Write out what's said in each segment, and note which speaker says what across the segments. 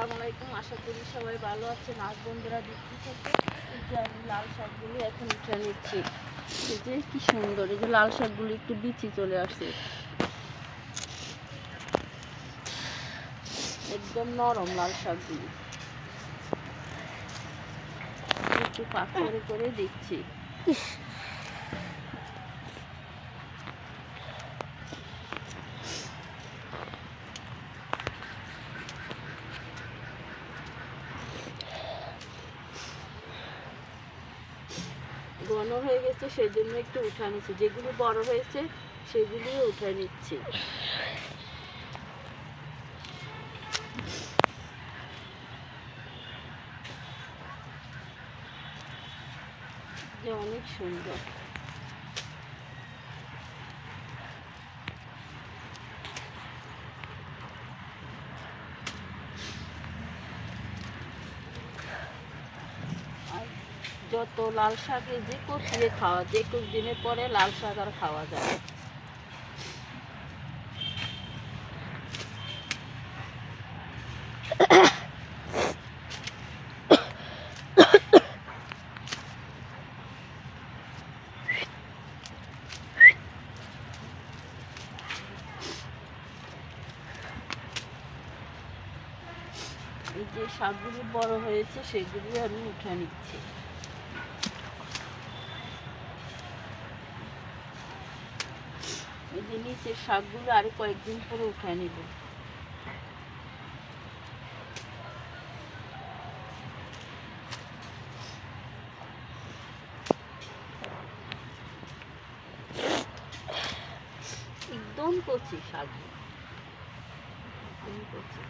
Speaker 1: আসসালামু আলাইকুম। আশা করি সবাই ভালো আছেন। আজ বন্ধুরা দেখতে থেকে এই যে আমি লাল শাকগুলি এখন উঠে নিচ্ছি। এই যে কি সুন্দর, এই যে লাল শাকগুলি একটু বিচি চলে আসছে। একদম নরম লাল শাকগুলি। একটু পাক করে করে দিচ্ছি ঘন হয়ে গেছে সেই জন্য একটু উঠা নিচ্ছি। যেগুলো বড় হয়েছে সেগুলিও উঠে নিচ্ছি। অনেক সুন্দর। যত লাল শাকে যে কষিয়ে খাওয়া, যে কুছ দিনের পরে লাল শাক আর খাওয়া যায়। এই যে শাকগুলি বড় হয়েছে, সেগুলি আমি উঠে নিচ্ছি। এই যে নিচের শাকগুলো আর কয়েকদিন পরে উঠে নিব। একদম কচি শাক। একদম কচি।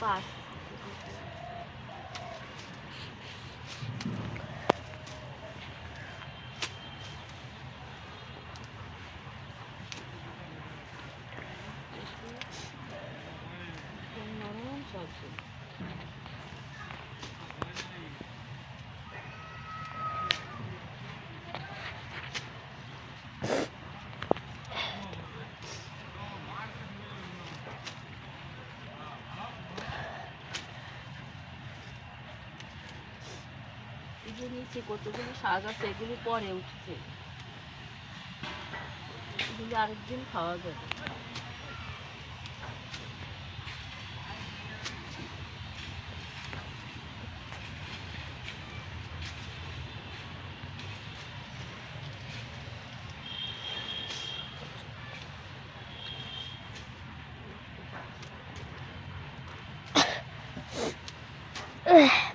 Speaker 1: পাঁচ নরম সবজি এই যে নিচে কতগুলি শাক আছে এগুলি পরে উঠছে। এগুলি আরেকদিন খাওয়া যাবে। Ugh.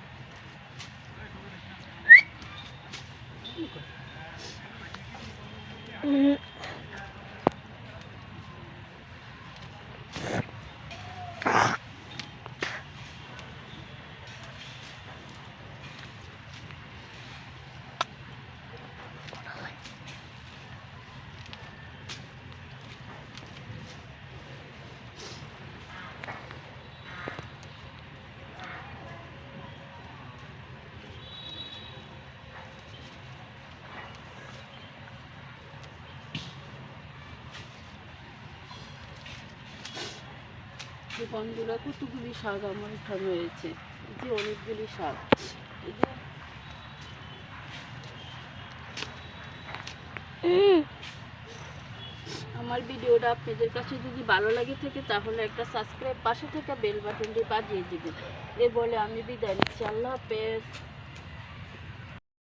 Speaker 1: যে বন্ধুরা কতগুলি শাক আমার এখানে রয়েছে? এই যে অনেকগুলি শাক। এই যে আমার ভিডিওটা আপনাদের কাছে যদি ভালো লাগে থাকে তাহলে একটা সাবস্ক্রাইব পাশে থাকা বেল বাটনটি বাজিয়ে দেবেন। এ বলে আমি বিদায় নিচ্ছি। আল্লাহ হাফেজ।